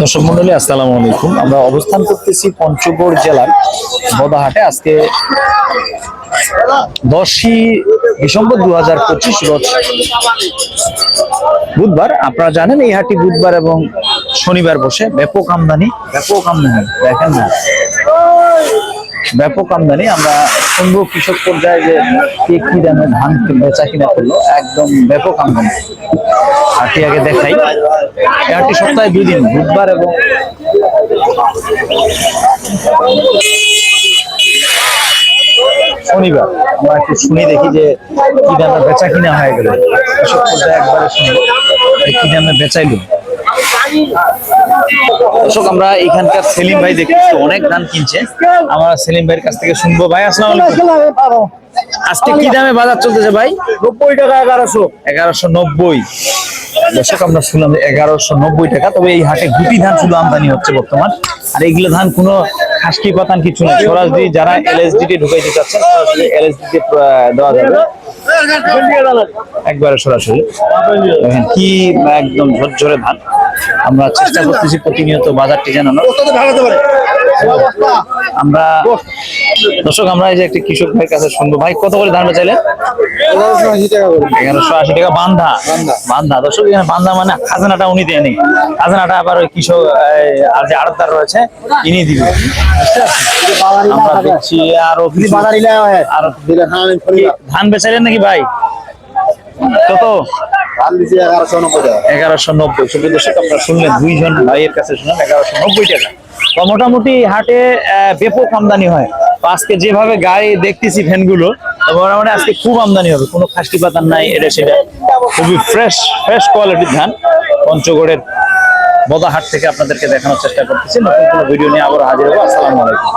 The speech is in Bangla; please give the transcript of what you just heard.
দর্শক মন্ডলী, আসসালামু আলাইকুম। আমরা অবস্থান করতেছি পঞ্চগড় জেলার বদাহাটে। আজকে দশই ডিসেম্বর দু হাজার পঁচিশ রোজ বুধবার। আপনারা জানেন, এই হাটটি বুধবার এবং শনিবার বসে। ব্যাপক আমদানি ব্যাপক আমদানি, দেখেন না। ব্যাপক আমদানি, আমরা শুনব কৃষক পর্যায়ে যে কে কি দামে ধান বেচা কিনা করল, একদম ব্যাপক আমদানি হাটটি আগে দেখাই। হাটটি সপ্তাহে দুই দিন, বুধবার এবং শনিবার। আমরা একটু শুনি দেখি যে কি দামে বেচা কিনা হয়ে গেল। কৃষক পর্যায়ে একবারে শুনি কি দামে বেচাইলো। দর্শক আমরা এখানকার সেলিম ভাই দেখতেছি অনেক ধান কিনছে। আমরা সেলিম ভাইয়ের কাছ থেকে শুনব। ভাই আসসালামু আজকে কি দামে বাজার চলতেছে ভাই? নব্বই টাকা এগারোশো। এগারোশো নব্বই। দর্শক আমরা শুনলাম এগারোশো নব্বই টাকা। তবে এই হাটে গুটি ধান শুধু আমদানি হচ্ছে বর্তমান। আর এইগুলো ধান কোনো খাসকি পাতান কিছু নেই। সরাসরি যারা এলএসডি তে ঢুকাইতে চাচ্ছেন সরাসরি এলএসডি তে দেওয়া যাবে। একবারে সরাসরি। কি একদম ঝরঝরে ধান। আমরা চেষ্টা করতেছি প্রতিনিয়ত বাজারটি জানানো আমরা দর্শক আমরা এই যে একটি কৃষক ভাইয়ের কাছে শুনব। ভাই কত করে ধান চাইলে এগারোশো আশি টাকা বান্ধা। বান্ধা। দর্শক এখানে বান্ধা মানে খাজানাটা উনি দেয়নি খাজানাটা আবার ওই কৃষক আর যে আড়তদার রয়েছে ইনি দিবে আমরা দেখছি আরও আর ধান বেচাইলেন নাকি ভাই? কত এগারোশো নব্বই সুপ্রিয় দর্শক, আপনারা শুনলেন দুইজন ভাইয়ের কাছে শুনলেন এগারোশো নব্বই টাকা। তো মোটামুটি হাটে ব্যাপক আমদানি হয়। আজকে যেভাবে গাড়ি দেখতেছি ভ্যানগুলো, তো মোটামুটি আজকে খুব আমদানি হবে। কোনো খাসটি পাতার নাই, এটা সেটা। খুবই ফ্রেশ ফ্রেশ কোয়ালিটির ধান। পঞ্চগড়ের বদাহাট থেকে আপনাদেরকে দেখানোর চেষ্টা করতেছি। নতুন কোনো ভিডিও নিয়ে আবার হাজির হব। আসসালামু আলাইকুম।